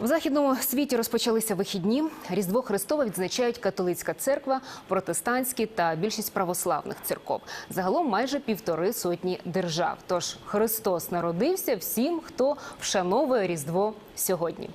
В західному світі розпочалися вихідні. Різдво Христове відзначають католицька церква, протестантські та більшість православних церков. Загалом майже півтори сотні держав. Тож Христос народився всім, хто вшановує Різдво сьогодні.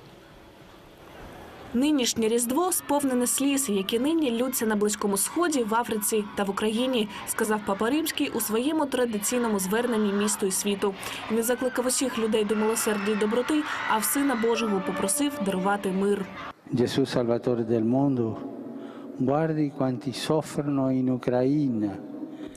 Нинішнє різдво сповнене сліз, які нині лються на близькому сході, в Африці та в Україні, сказав Папа Римський у своєму традиційному зверненні місту і світу. Він закликав усіх людей до милосердя і доброти, а в сина Божого попросив дарувати мир. Gesù Salvatore del mondo, guardi quanti soffrono in Ucraina.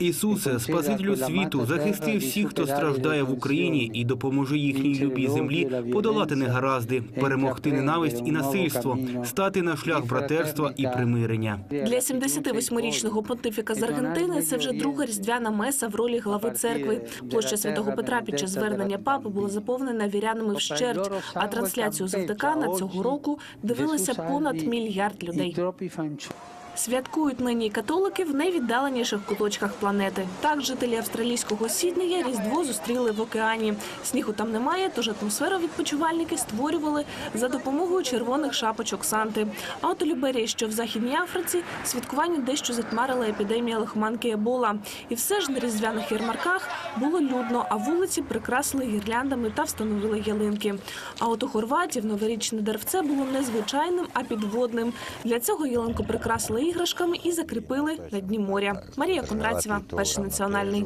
Ісусе, Спасителю світу, захисти всіх, хто страждає в Україні, і допоможи їхній любій землі подолати негаразди, перемогти ненависть і насильство, стати на шлях братерства і примирення. Для 78-річного понтифіка з Аргентини це вже друга різдвяна меса в ролі глави церкви. Площа святого Петра під час звернення папи була заповнена вірянами вщерть. А трансляцію з Ватикана цього року дивилися понад мільярд людей. Святкують нині католики в найвіддаленіших куточках планети. Так, жителі австралійського Сіднея Різдво зустріли в океані. Снігу там немає, тож атмосферу відпочивальники створювали за допомогою червоних шапочок Санти. А от у Ліберії, що в Західній Африці, святкування дещо затьмарила епідемія лихоманки Ебола. І все ж на різдвяних ярмарках було людно, а вулиці прикрасили гірляндами та встановили ялинки. А от у Хорватів новорічне деревце було не звичайним, а підводним. Для цього ялинку прикрасили іграшками і закріпили на дні моря. Марія Кондратєва, перший національний.